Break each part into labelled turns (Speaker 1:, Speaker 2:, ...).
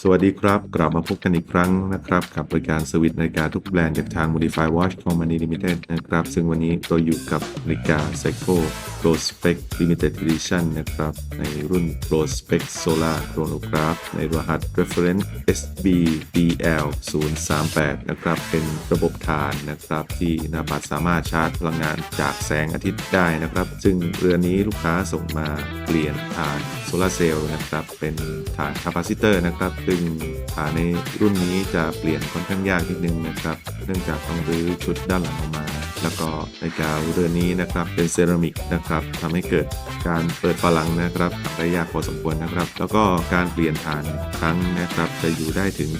Speaker 1: สวัสดีครับ กลับมาพบกันอีกครั้งนะครับ กับบริการสวิตนาฬิกาทุกแบรนด์จากทาง Modify Watch Company Limited นะครับ ซึ่งวันนี้เราอยู่กับนาฬิกา Seiko Pro Spec Limited Edition นะครับ ในรุ่น Pro Spec Solar Chronograph ในรหัส Reference SBDL 038นะครับ เป็นระบบฐานนะครับ ที่นาปัดสามารถชาร์จพลังงานจากแสงอาทิตย์ได้นะครับ ซึ่งเรือนนี้ลูกค้าส่งมาเปลี่ยนฐานโซลาเซลล์นะครับ เป็นฐานคาปาซิเตอร์นะครับครับ ซึ่งฐานในรุ่นนี้จะเปลี่ยนค่อนข้างยากนิดนึงนะครับ เนื่องจากต้องรื้อชุดด้านหลังออกมา แล้วก็ในกาวเรือนนี้นะครับเป็นเซรามิกนะครับทำให้เกิดการเปิดฝาลังนะครับทำได้ยากพอสมควรนะครับ แล้วก็การเปลี่ยนฐานครั้งนะครับ จะอยู่ได้ถึง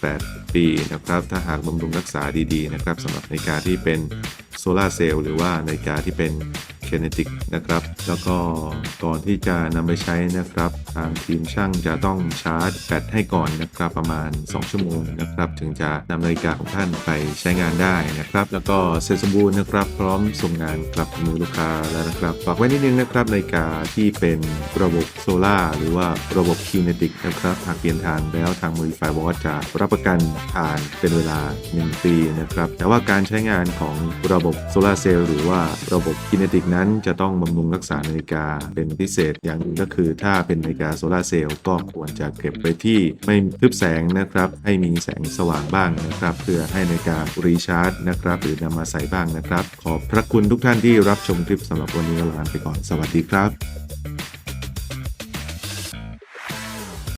Speaker 1: 7-8 ปีนะครับ ถ้าหากบำรุงรักษาดีๆนะครับสำหรับนาฬิกาที่เป็นโซลาร์เซลล์หรือว่านาฬิกาที่เป็น เคเนติกนะครับ แล้วก็ก่อนที่จะนำไปใช้นะครับ ทางทีมช่างจะต้องชาร์จแบตให้ก่อนนะครับประมาณ 2 ชั่วโมงนะครับ ถึงจะนำนาฬิกาของท่านไปใช้งานได้นะครับ แล้วก็เสร็จสมบูรณ์นะครับ พร้อมส่งงานกลับมือลูกค้าแล้วนะครับฝากไว้นิดนึงนะครับนาฬิกาที่เป็นระบบโซล่าหรือว่าระบบคิเนติกนะครับหากเปลี่ยนทานแล้วทาง Modify Watch จะรับประกันทานเป็นเวลา 1 ปีนะครับแต่ว่าการใช้งานของระบบโซลาเซลล์หรือว่าระบบคิเนติกนั้นจะต้องบำรุงรักษานาฬิกาเป็นพิเศษอย่างหนึ่งก็คือถ้าเป็นนาฬิกาโซลาเซลล์ก็ควรจะเก็บไปที่ไม่ทึบแสงนะครับ ให้มีแสงสว่างบ้างนะครับ เพื่อให้นาฬิการีชาร์จนะครับ หรือนำมาใส่บ้างนะครับ ขอบพระคุณทุกท่านที่รับชมคลิปสำหรับวันนี้ลาไปก่อนสวัสดีครับ